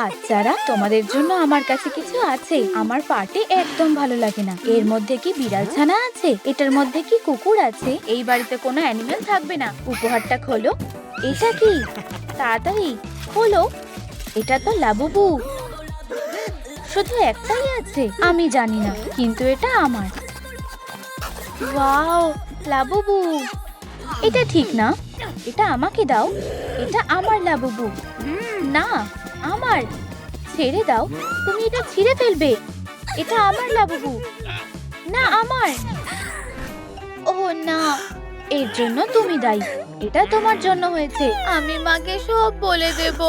বাচ্চারা তোমাদের জন্য আমার কাছে কিছু আছে। আমার পার্টি একদম ভালো লাগে না। এর মধ্যে কি বিড়াল ছানা আছে? এটার মধ্যে কি কুকুর আছে? এই বাড়িতে কোনো অ্যানিমেল থাকবে না। উপহারটা খোলো। এটা কি? তাড়াতাড়ি। খোলো। এটা তো লাবুবু। শুধু একটাই আছে? আমি জানি না, কিন্তু এটা আমার। Wow, Labubu. এটা ঠিক না। এটা আমাকে দাও। এটা আমার লাবুবু। না। আমার। ছেড়ে দাও, তুমি এটা ছিঁড়ে ফেলবে। এটা আমার লাবুবু না, আমার। ও না, এর জন্য তুমি দায়ী। এটা তোমার জন্য হয়েছে। আমি মাকে সব বলে দেব।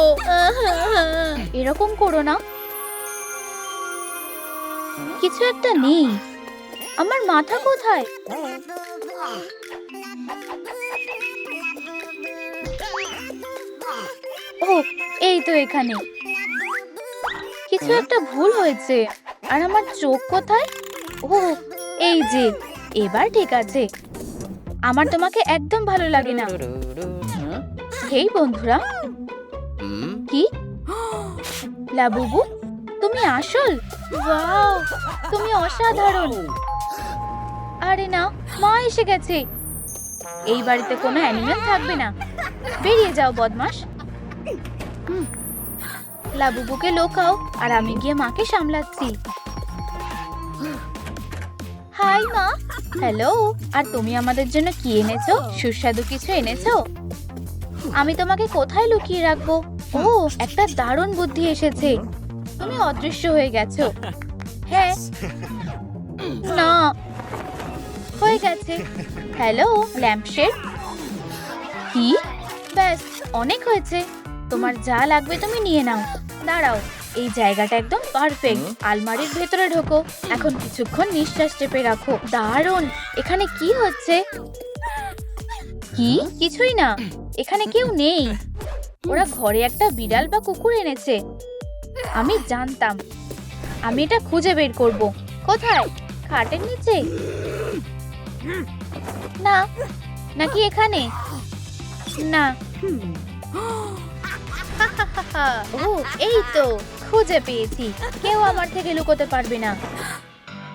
এরকম করো না। কিছু একটা নেই। আমার মাথা কোথায়? ও এই তো এখানে। কিছু একটা ভুল হয়েছে। আর আমার চোখ কোথায়? ও এই যে এবার ঠিক আছে। আমার তোমাকে একদম ভালো লাগে না। হেই বন্ধুরা। কি? লাবুবু তুমি আসল? ওয়াও তুমি অসাধারণ। আরে না মা এসে গেছে। এই বাড়িতে কোনো অ্যানিমেল থাকবে না। বেরিয়ে যাও বদমাস হুম, লাবুবুকে লোকাও আর আমি গিয়ে মাকে সামলাচ্ছি। হাই মা। হ্যালো, আর তুমি আমাদের জন্য কি এনেছো? সুস্বাদু কিছু এনেছো? আমি তোমাকে কোথায় লুকিয়ে রাখব? ও, একটা দারুণ বুদ্ধি এসেছে। তুমি অদৃশ্য হয়ে গেছো। হ্যাঁ। না। হয়ে গেছে। Hello, lampshade. কি? ব্যাস, অনেক হয়েছে। তোমার যা লাগবে তুমি নিয়ে নাও। দাঁড়াও এই জায়গাটা একদম পারফেক্ট আলমারির ভেতরে ঢোকো। এখন কিছুক্ষণ নিঃশ্বাস চেপে রাখো। দারুণ! এখানে কি হচ্ছে? কি? কিছুই না। এখানে কেউ নেই। ওরা ঘরে একটা বিড়াল বা কুকুর এনেছে। আমি জানতাম। আমি এটা খুঁজে বের করব। কোথায়? খাটের নিচে? না। নাকি এখানে? না। ও এই তো খুঁজে পেয়েছি। কেউ আমার থেকে লুকোতে পারবে না।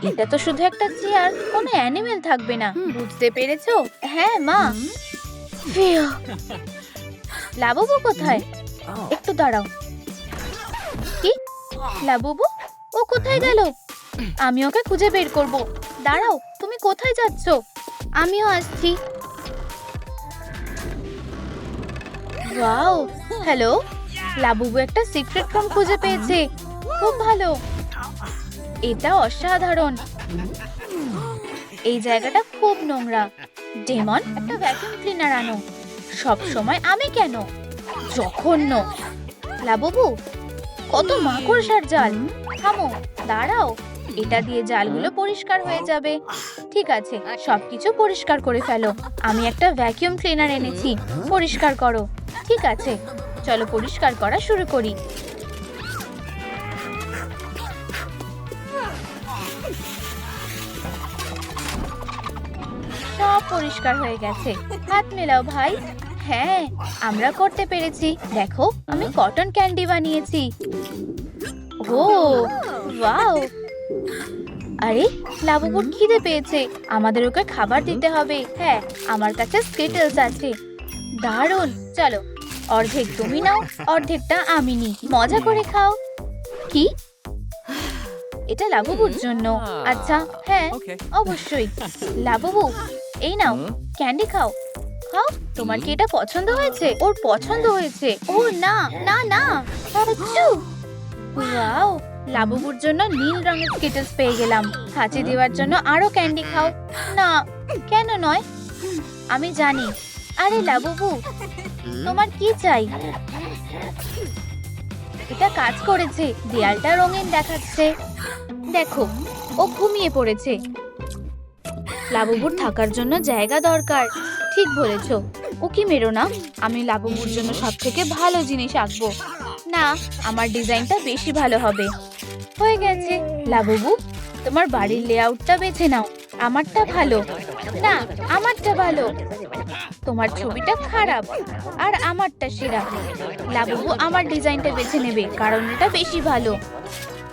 এটা তো শুধু একটা চেয়ার কোনো অ্যানিমেল থাকবে না। বুঝতে পেরেছ? হ্যাঁ মা। লাবুবু কোথায়? একটু দাঁড়াও। কি? লাবুবু? ও কোথায় গেল? আমি ওকে খুঁজে বের করব। দাঁড়াও তুমি কোথায় যাচ্ছ? আমিও আসছি। Wow hello? লাবুবু একটা সিক্রেট রুম খুঁজে পেয়েছে। খুব ভালো। এটা অসাধারণ। এই জায়গাটা খুব নোংরা। ডেমন, একটা ভ্যাকুয়াম ক্লিনার আনো। সব সময় আমি কেন? জঘন্য। লাবুবু, কত মাকড়সার জাল। থামো, দাঁড়াও। এটা দিয়ে জালগুলো পরিষ্কার হয়ে যাবে। ঠিক আছে, সবকিছু পরিষ্কার করে ফেলো। আমি একটা ভ্যাকুয়াম ক্লিনার এনেছি। পরিষ্কার করো। ঠিক আছে। চলো পরিষ্কার করা শুরু করি। সব পরিষ্কার হয়ে গেছে। হাত মেলাও ভাই। হ্যাঁ আমরা করতে পেরেছি। দেখো, আমি কটন ক্যান্ডি বানিয়েছি। ও, ওয়াও। আরে লাবুবুর খিদে পেয়েছে। আমাদের ওকে খাবার দিতে হবে। হ্যাঁ আমার কাছে স্কেটেলস আছে। দারুণ। চলো অর্ধেক তুমি নাও অর্ধেকটা আমি নিই। মজা করে খাও। কি? এটা লাবুবুর জন্য। আচ্ছা হ্যাঁ অবশ্যই। লাবুবু এই নাও ক্যান্ডি খাও। খাও তোমার কি এটা পছন্দ হয়েছে? ওর পছন্দ হয়েছে। ও না না না। ওয়াও লাবুবুর জন্য নীল রঙের স্কিটলস পেয়ে গেলাম। হাঁচি দেওয়ার জন্য আরও ক্যান্ডি খাও। না কেন নয়? আমি জানি। আরে লাবুবু তোমার কি চাই? এটা কাজ করেছে, দেয়ালটা রঙিন দেখাচ্ছে। দেখো, ও ঘুমিয়ে পড়েছে। লাবুবুর থাকার জন্য জায়গা দরকার। ঠিক বলেছ। ও কি মেরো না? আমি লাবুবুর জন্য সব থেকে ভালো জিনিস আঁকবো। না, আমার ডিজাইনটা বেশি ভালো হবে। হয়ে গেছে। লাবুবু, তোমার বাড়ির লেআউটটা বেছে নাও। আমারটা ভালো। না, আমারটা ভালো। তোমার ছবিটা খারাপ, আর আমারটা সেরা। লাবুবু আমার ডিজাইনটা বেছে নেবে, কারণ এটা বেশি ভালো।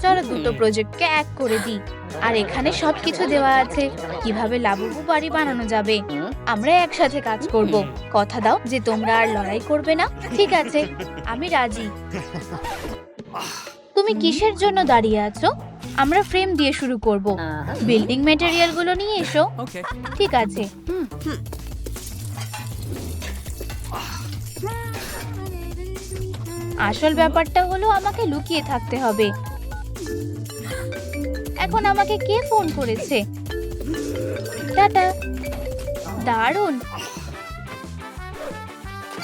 চলো দুটো প্রজেক্টকে এক করে দিই। আর এখানে সবকিছু দেওয়া আছে, কীভাবে লাবুবু বাড়ি বানানো যাবে। আমরা একসাথে কাজ করব। কথা দাও যে তোমরা আর লড়াই করবে না। ঠিক আছে, আমি রাজি। তুমি কিসের জন্য দাঁড়িয়ে আছো? আমরা ফ্রেম দিয়ে শুরু করব। বিল্ডিং ম্যাটেরিয়ালগুলো নিয়ে এসো। ঠিক আছে। আসল ব্যাপারটা হলো আমাকে লুকিয়ে থাকতে হবে। এখন আমাকে কে ফোন করেছে? টাটা। দারুণ।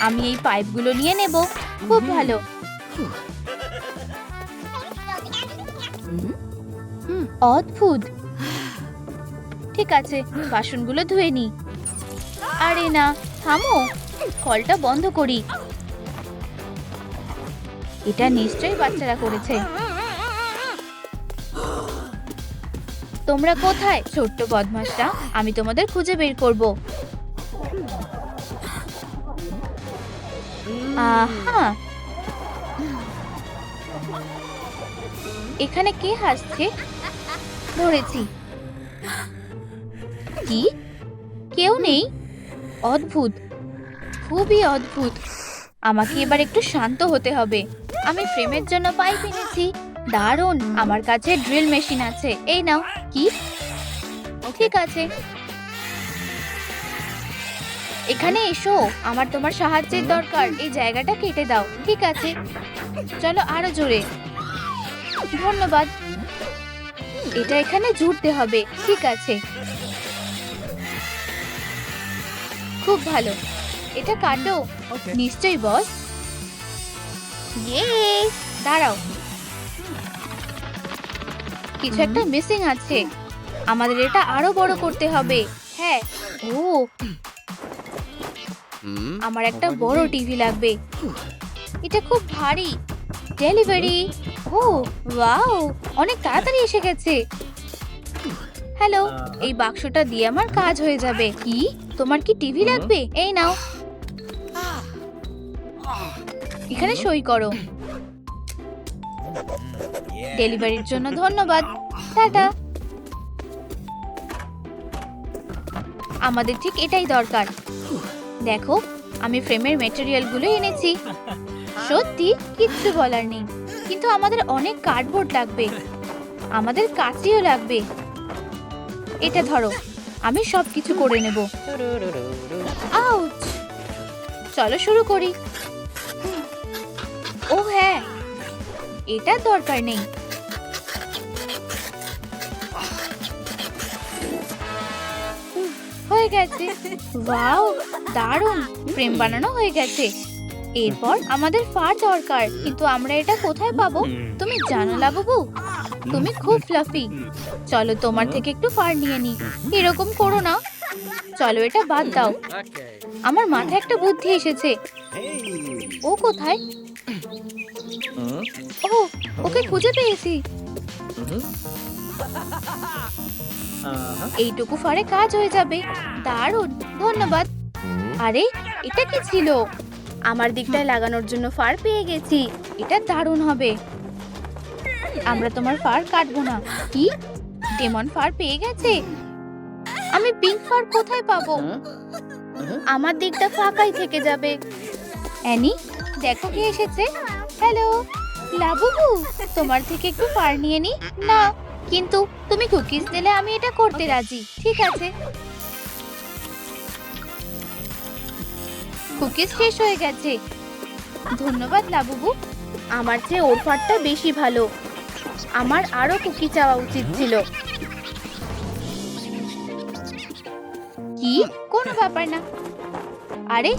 আমি এই পাইপগুলো নিয়ে নেব। খুব ভালো। অদ্ভুত। ঠিক আছে, বাসনগুলো ধুয়ে নি। আরে না, থামো, কলটা বন্ধ করি। এটা নিশ্চয়ই বাচ্চারা করেছে। তোমরা কোথায়, ছোট্ট বদমাশরা? আমি তোমাদের খুঁজে বের করব। আহা। এখানে কে হাসছে? ধরেছি। কি? কেউ নেই? অদ্ভুত। খুবই অদ্ভুত। আমাকে এবার একটু শান্ত হতে হবে। আমি ফ্রেমের জন্য পাইপ এনেছি দারুণ! আমার কাছে ড্রিল মেশিন আছে। এই নাও। কি? ঠিক আছে। এখানে এসো। আমার তোমার সাহায্যের দরকার। এই জায়গাটা কেটে দাও। ঠিক আছে। চলো আরও জোরে। ধন্যবাদ। এটা এখানে জুড়তে হবে ঠিক আছে। খুব ভালো। এটা কাটো. নিশ্চয়ই বস। ইয়ে দাঁড়াও। কিছু একটা মিসিং আছে। আমাদের এটা আরও বড় করতে হবে। হ্যাঁ। ও। আমার একটা বড় টিভি লাগবে। এটা খুব ভারী। ডেলিভারি ও ওয়াও। অনেক তাড়াতাড়ি এসে গেছে। হ্যালো এই বাক্সটা দিয়ে আমার কাজ হয়ে যাবে। কি? তোমার কি টিভি লাগবে? এই নাও। এখানে সই করো। ডেলিভারির জন্য ধন্যবাদ। টাটা। আমাদের ঠিক এটাই দরকার। দেখো আমি ফ্রেমের মেটেরিয়ালগুলো এনেছি। সত্যি কিচ্ছু বলার নেই। কিন্তু আমাদের অনেক কার্ডবোর্ড লাগবে। আমাদের কাঁচিও লাগবে। এটা ধরো, আমি সব কিছু করে নেব। চলো শুরু করি। ও হ্যাঁ এটা দরকার নেই। হয়ে গেছে। ওয়াও, দারুণ। প্রেম বানানো হয়ে গেছে। এরপর আমাদের ফার দরকার কিন্তু আমরা এটা কোথায় পাবো? তুমি জানো লাবু তুমি খুব ফ্লাফি চলো তোমার থেকে একটু ফার নিয়ে নি। এরকম করো না। চলো এটা বাদ দাও। আমার মাথায় একটা বুদ্ধি এসেছে। ও কোথায়? ও ওকে খুঁজে পেয়েছি. এইটুকু ফারে কাজ হয়ে যাবে। দারুণ ধন্যবাদ। আরে এটা কি ছিল? আমার দিকটায় লাগানোর জন্য ফার পেয়ে গেছি। এটা দারুণ হবে। আমরা তোমার ফার কাটবো না। কি? ডেমন ফার পেয়ে গেছে? আমি পিঙ্ক ফার কোথায় পাবো? আমার দিকটা ফাঁকাই থেকে যাবে। অ্যানি দেখো কে এসেছে। হ্যালো লাবুবু তোমার থেকে একটু ফার নিয়ে নি। না কিন্তু তুমি কুকিজ দিলে আমি এটা করতে রাজি। ঠিক আছে। কুকিজ শেষ হয়ে গেছে। ধন্যবাদ লাবুবু। আমার চেয়ে ওর ফারটা বেশি ভালো। আমার আরও কুকি চাওয়া উচিত ছিল। কি? কোনো ব্যাপার না। আরে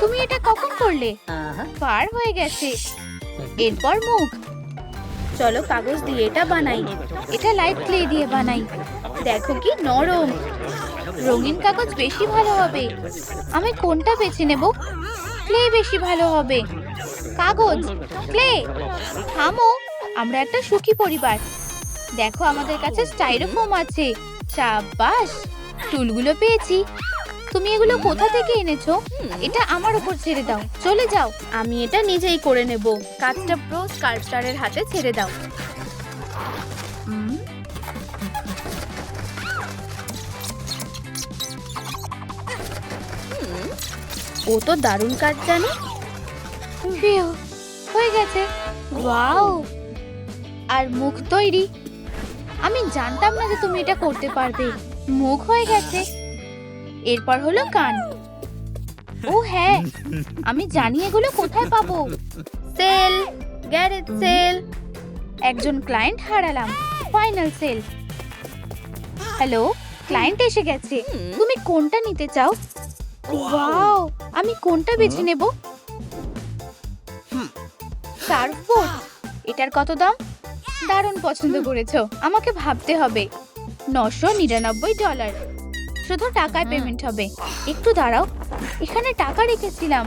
তুমি এটা কখন করলে? পার হয়ে গেছে। এরপর মুখ। চলো কাগজ দিয়ে এটা বানাই। এটা লাইট ক্লে দিয়ে বানাই। দেখো কি নরম। রঙিন কাগজ বেশি ভালো হবে। আমি কোনটা বেছে নেব? ক্লে বেশি ভালো হবে। কাগজ, ক্লে। থামো, আমরা একটা সুখী পরিবার। দেখো আমাদের কাছে স্টাইরোফোম আছে। চাবাস টুলগুলো পেয়েছি। তুমি এগুলো কোথা থেকে এনেছো? এটা আমার উপর ছেড়ে দাও। চলে যাও। আমি এটা নিজেই করে নেব। কাজটা প্রো স্কাল্পচারের হাতে ছেড়ে দাও। ও তো দারুণ কাজ জানে। হয়ে গেছে। ওয়াও। আর মুখ তৈরি। আমি জানতাম না যে তুমি এটা করতে পারবে। মুখ হয়ে গেছে। এরপর হলো কান। ও হ্যাঁ আমি জানি এগুলো কোথায় পাবো। Sale garage sale. একজন ক্লায়েন্ট হারালাম। Final sale. হ্যালো ক্লায়েন্ট এসে গেছে। তুমি কোনটা নিতে চাও? ওয়াও আমি কোনটা বেছে নেব? সার্ফবোর্ড এটার কত দাম? দারুণ পছন্দ করেছ। আমাকে ভাবতে হবে। নশো নিরানব্বই ডলার। শুধু টাকায় পেমেন্ট হবে। একটু দাঁড়াও। এখানে টাকা রেখেছিলাম।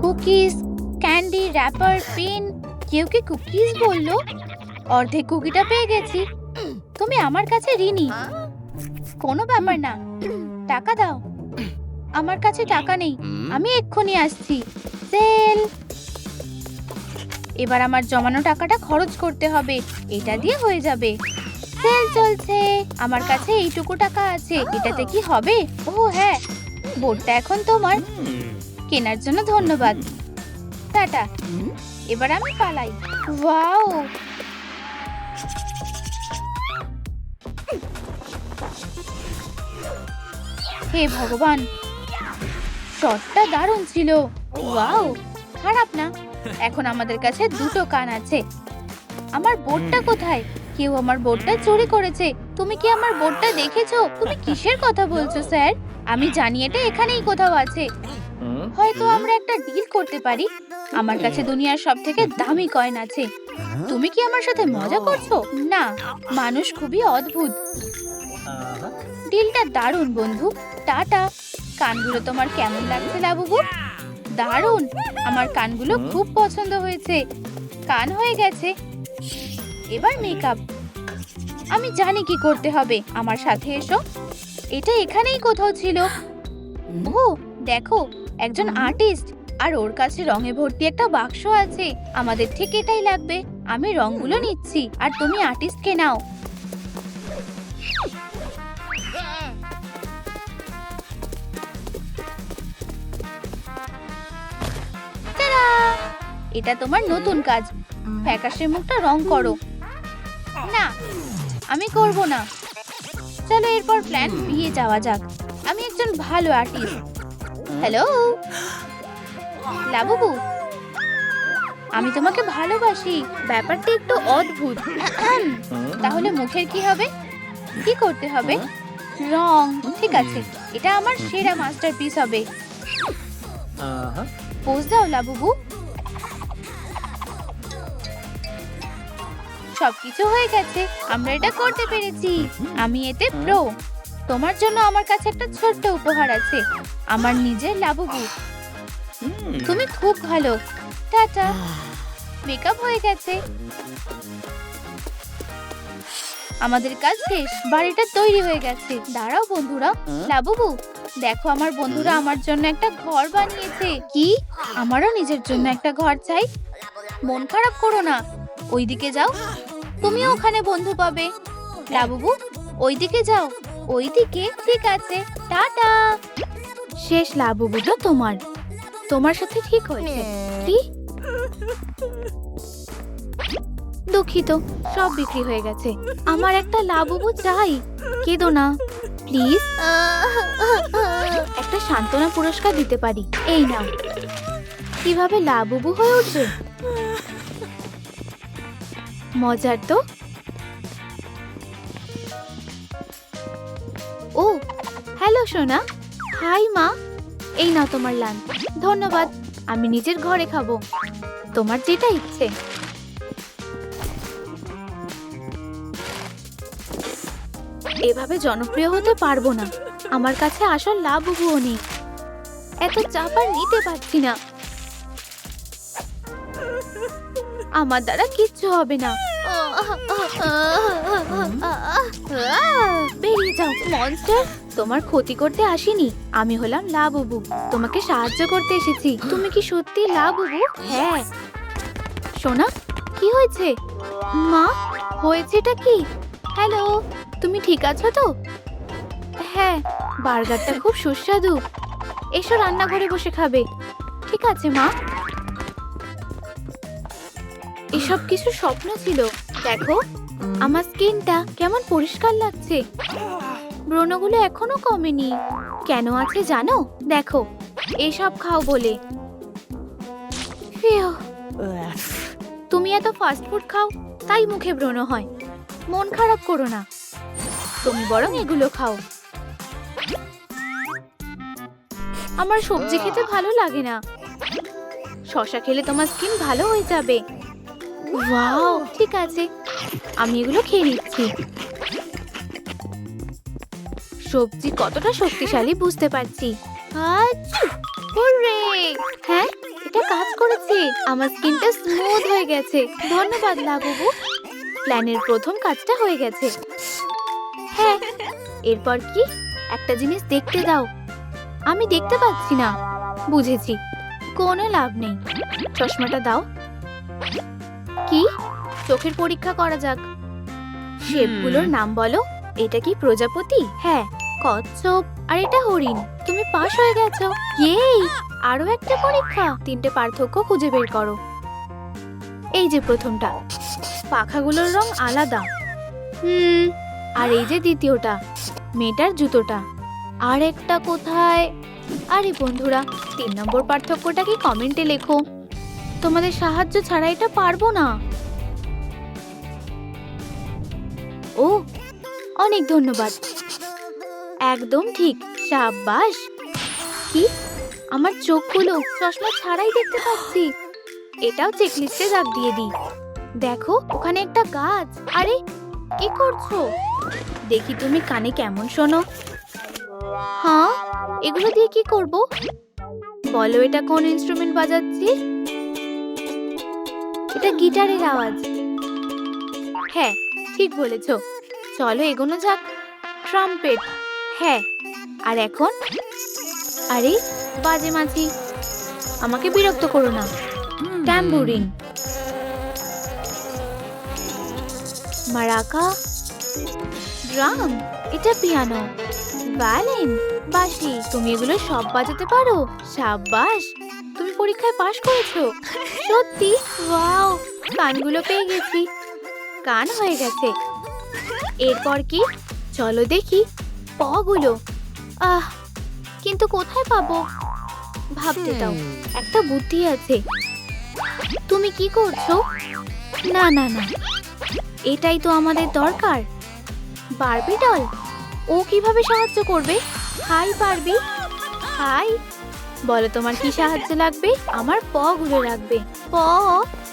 কুকিজ ক্যান্ডি র্যাপার পেন কেউ কি কুকিজ বলল? অর্ধেক কুকিটা পেয়ে গেছি। তুমি আমার কাছে ঋণী। কোনো ব্যাপার না। টাকা দাও। আমার কাছে টাকা নেই। আমি এক্ষুনি আসছি। সেল। এবার আমার জমানো টাকাটা খরচ করতে হবে। এটা দিয়ে হয়ে যাবে। সেল চলছে। আমার কাছে এইটুকু টাকা আছে। এটাতে কি হবে? ও হ্যাঁ। বোর্ডটা এখন তোমার। কেনার জন্য ধন্যবাদ। টাটা। এবার আমি পালাই। ওয়াও। হে ভগবান। শটটা দারুণ ছিল। ওয়াও খারাপ না? এখন আমাদের কাছে দুটো কান আছে। আমার বোর্ডটা কোথায়? কেউ আমার বোর্ডটা চুরি করেছে। তুমি কি আমার বোর্ডটা দেখেছ? তুমি কিসের কথা বলছো স্যার? আমি জানি এটা এখানেই কোথাও আছে। হয়তো আমরা একটা ডিল করতে পারি। আমার কাছে দুনিয়ার সব থেকে দামি কয়েন আছে। তুমি কি আমার সাথে মজা করছ? না মানুষ খুবই অদ্ভুত। ডিলটা দারুণ বন্ধু। টাটা। কানগুলো তোমার কেমন লাগছে লাবুবু? দারুণ! আমার কানগুলো খুব পছন্দ হয়েছে। কান হয়ে গেছে। এবার মেকআপ আমি জানি কি করতে হবে। আমার সাথে এসো। এটা এখানেই কোথাও ছিল। ও দেখো একজন আর্টিস্ট আর ওর কাছে রঙে ভর্তি একটা বাক্স আছে। আমাদের ঠিক এটাই লাগবে। আমি রংগুলো নিচ্ছি। আর তুমি আর্টিস্টকে নাও। এটা তোমার নতুন কাজ। ফ্যাকাশে মুখটা রং করো। না, আমি করব না। চলো এরপর প্ল্যান বিয়ে যাওয়া যাক। আমি একজন ভালো আর্টিস্ট হ্যালো লাবুবু? আমি তোমাকে ভালোবাসি। ব্যাপারটা একটু অদ্ভুত। তাহলে মুখের কি হবে? কি করতে হবে? রং। ঠিক আছে। এটা আমার সেরা মাস্টারপিস হবে। পোজ দাও লাবুবু সবকিছু হয়ে গেছে আমরা এটা করতে পেরেছি। আমি এতে প্রো তোমার জন্য আমার কাছে একটা ছোট্ট উপহার আছে আমার নিজের লাবুবু তুমি খুব ভালো। টাটা। মেকআপ হয়ে গেছে। আমাদের কাজ শেষ বাড়িটা তৈরি হয়ে গেছে। দাঁড়াও বন্ধুরা লাবুবু দেখো আমার বন্ধুরা আমার জন্য একটা ঘর বানিয়েছে। কি? আমারও নিজের জন্য একটা ঘর চাই। মন খারাপ করো না। ওইদিকে যাও। তুমিও ওখানে বন্ধু পাবে। লাবুবু ওইদিকে যাও। ওইদিকে ঠিক আছে। টাটা। শেষ লাবুবুটা তোমার। তোমার সাথে ঠিক হয়েছে। কি? দুঃখিত সব বিক্রি হয়ে গেছে। আমার একটা লাবুবু চাই। কেঁদো না। প্লিজ। একটা সান্ত্বনা পুরস্কার দিতে পারি। এই নাও। কীভাবে লাবুবু হয়ে উঠবে? মজার তো। ও, হ্যালো সোনা। হাই মা। এই নাও তোমার লাঞ্চ। ধন্যবাদ। আমি নিজের ঘরে খাব। তোমার যেটা ইচ্ছে। এভাবে জনপ্রিয় হতে পারব না। আমার কাছে আসল লাভ নেই। এত চাপ আর নিতে পারছি না। আমার দ্বারা কিচ্ছু হবে না। তোমার ক্ষতি করতে আসিনি। আমি হলাম লাবুবু তোমাকে সাহায্য করতে এসেছি। তুমি কি সত্যি লাবুবু হ্যাঁ। সোনা, কি হয়েছে? মা, হয়েছেটা কি? হ্যালো! তুমি ঠিক আছো তো? হ্যাঁ বার্গারটা খুব সুস্বাদু। এসো রান্নাঘরে বসে খাবে। ঠিক আছে মা। এসব কিছু স্বপ্ন ছিল। দেখো আমার স্কিনটা কেমন পরিষ্কার লাগছে। ব্রণগুলো এখনও কমেনি। কেন আছে জানো? দেখো এসব খাও বলে। তুমি এত ফাস্টফুড খাও তাই মুখে ব্রণ হয়। মন খারাপ করো না। তুমি বরং এগুলো খাও। আমার সবজি খেতে ভালো লাগে না। শশা খেলে তোমার স্কিন ভালো হয়ে যাবে। ঠিক আছে। আমি এগুলো খেয়ে নিচ্ছি। সবজি কতটা শক্তিশালী বুঝতে পারছি! হ্যাঁ এটা কাজ করেছে। আমার স্কিনটা স্মুথ হয়ে গেছে। ধন্যবাদ লাবুবু প্ল্যানের প্রথম কাজটা হয়ে গেছে। হ্যাঁ এরপর কি? একটা জিনিস দেখতে দাও। আমি দেখতে পাচ্ছি না। বুঝেছি। কোনো লাভ নেই। চশমাটা দাও। কি? চোখের পরীক্ষা করা যাক। শেপগুলোর নাম বলো। এটা কি প্রজাপতি? হ্যাঁ কচ্ছপ। আর এটা হরিণ। তুমি পাশ হয়ে গেছো। ইয়েই! আরও একটা পরীক্ষা। তিনটে পার্থক্য খুঁজে বের করো। এই যে প্রথমটা। পাখাগুলোর রং আলাদা। হুম। আর এই যে দ্বিতীয়টা, মেয়েটার জুতোটা। আর একটা কোথায়? আরে বন্ধুরা, তিন নম্বর পার্থক্যটা কি কমেন্টে লেখো। তোমাদের সাহায্য ছাড়া এটা পারব না। ও, অনেক ধন্যবাদ। একদম ঠিক, সাব্বাস। কি? আমার চোখগুলো চশমা ছাড়াই দেখতে পাচ্ছি। এটাও চেকলিস্টে দাগ দিয়ে দিই। দেখো, ওখানে একটা গাছ। আরে, কি করছ? দেখি তুমি কানে কেমন শোনো। হ্যাঁ এগুলো দিয়ে কি করব? বলো এটা কোন ইনস্ট্রুমেন্ট বাজাচ্ছি? এটা গিটারের আওয়াজ। হ্যাঁ ঠিক বলেছ। চলো এগোনো যাক। ট্রাম্পেট হ্যাঁ আর এখন? আরে বাজে মাছি আমাকে বিরক্ত করো না। Tambourine maraca? ড্রাম এটা পিয়ানো। ভায়োলিন বাঁশি তুমি এগুলো সব বাজাতে পারো। সাব্বাস তুমি পরীক্ষায় পাশ করেছ। সত্যি? ওয়াও কানগুলো পেয়ে গেছি। কান হয়ে গেছে। এরপর কি? চলো দেখি। পগুলো। আহ কিন্তু কোথায় পাবো? ভাবতে দাও একটা বুদ্ধি আছে। তুমি কি করছ? না না না। এটাই তো আমাদের দরকার। Barbie doll? ও কীভাবে সাহায্য করবে? Hi Barbie hi. বলো তোমার কি সাহায্য লাগবে? আমার প গুলো লাগবে প,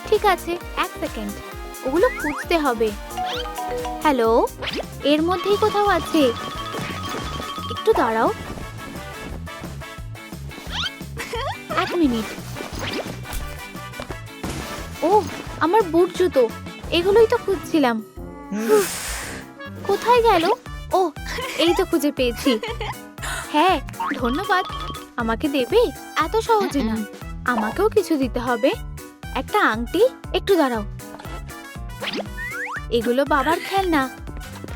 ঠিক আছে, এক সেকেন্ড। ওগুলো খুঁজতে হবে। হ্যালো, এর মধ্যেই কোথাও আছে? একটু দাঁড়াও। এক মিনিট। ও আমার বুট জুতো। এগুলোই তো খুঁজছিলাম। কোথায় গেল? ও এই তো খুঁজে পেয়েছি। হ্যাঁ ধন্যবাদ। আমাকে দেবে? এত সহজে না। আমাকেও কিছু দিতে হবে। একটা আংটি একটু দাঁড়াও। এগুলো বাবার খেলনা।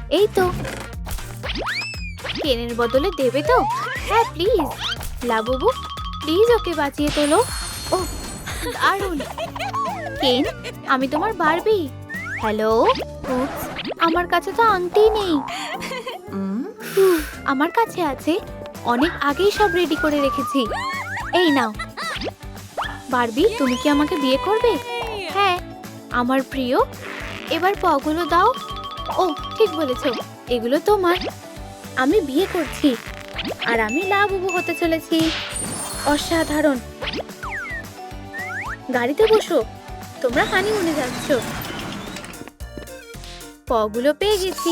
এই তো। পেনের বদলে দেবে তো? হ্যাঁ প্লিজ। লাবুবু প্লিজ ওকে বাঁচিয়ে তোলো। ও দারুণ। কেন? আমি তোমার বারবি। হ্যালো উপস, আমার কাছে তো আংটি নেই। আমার কাছে আছে। অনেক আগেই সব রেডি করে রেখেছি। এই নাও। বারবি তুমি কি আমাকে বিয়ে করবে? হ্যাঁ আমার প্রিয়। এবার পগুলো দাও। ও ঠিক বলেছ। এগুলো তোমার। আমি বিয়ে করছি। আর আমি লাবুবু হতে চলেছি। অসাধারণ। গাড়িতে বসো। তোমরা হানিমুনে যাচ্ছ। পগুলো পেয়ে গেছি।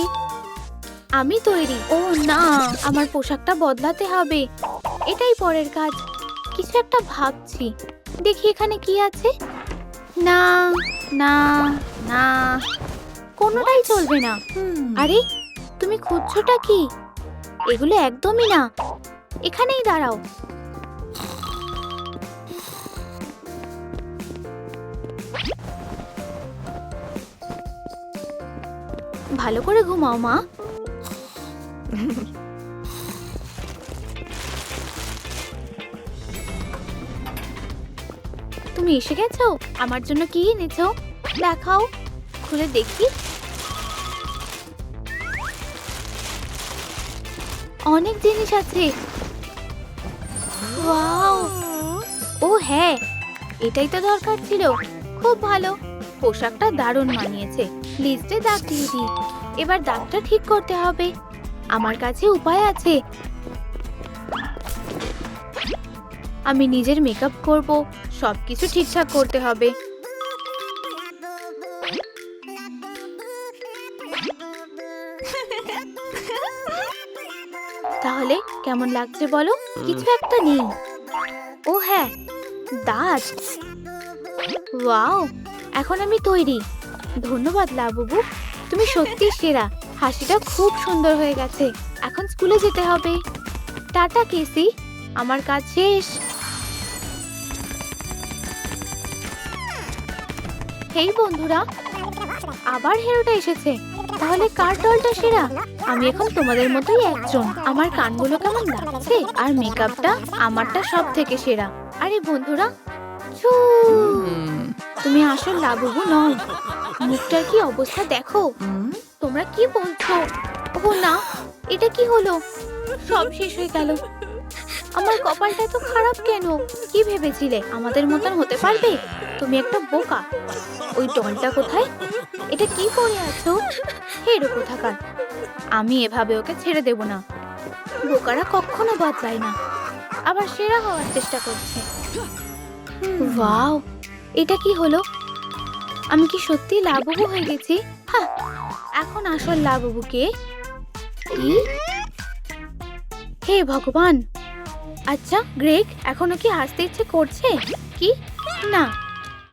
আমি তৈরি। ও না আমার পোশাকটা বদলাতে হবে। এটাই পরের কাজ। কিছু একটা ভাবছি। দেখি এখানে কি আছে। না না না কোনোটাই চলবে না। আরে তুমি খুঁজছোটা কি? এগুলো একদমই না। এখানেই দাঁড়াও। ভালো করে ঘুমাও, মা। তুমি এসে গেছো? আমার জন্য কি এনেছো? দেখাও, খুলে দেখি। অনেক জিনিস আছে। ওয়াও! ও হ্যাঁ এটাই তো দরকার ছিল। খুব ভালো। পোশাকটা দারুণ মানিয়েছে। লিস্টে দাগ দিয়ে দিই। এবার দাগটা ঠিক করতে হবে। আমার কাছে উপায় আছে। আমি নিজের মেকআপ করব, সবকিছু ঠিকঠাক করতে হবে। তাহলে কেমন লাগছে বলো? কিছু একটা নেই। ও হ্যাঁ দাঁত। ওয়াও, এখন আমি তৈরি। ধন্যবাদ লাবুবু। তুমি সত্যি সেরা। হাসিটা খুব সুন্দর হয়ে গেছে। এখন স্কুলে যেতে হবে। টাটা কেসি। আমার কাজ শেষ। হেই বন্ধুরা আবার হেরোটা এসেছে। তাহলে কার দলটা সেরা? আমি এখন তোমাদের মতোই একজন। আমার কানগুলো কেমন লাগছে? আর মেকআপটা আমারটা সব থেকে সেরা। আরে বন্ধুরা তুমি আসল লাবুবু নও। মুখটার কি অবস্থা দেখো? তোমরা কি বলছো? ও না এটা কি হলো? সব শেষ হয়ে গেল। আমার কপালটা তো খারাপ কেন? কি ভেবেছিলে? আমাদের মতন হতে পারবে? তুমি একটা বোকা। ওই ডলটা কোথায়? এটা কি পরে আছো? হেরো কোথাকার? আমি এভাবে ওকে ছেড়ে দেব না। বোকারা কখনো বদলায় না। আবার সেরা হওয়ার চেষ্টা করছে। ওয়াও এটা কি হলো? আমি কি সত্যি লাভবু হয়ে গেছি? হ্যাঁ এখন আসল লাভবুকে কি? হে ভগবান! আচ্ছা গ্রেক এখনও কি হাসতে ইচ্ছে করছে? কি? না।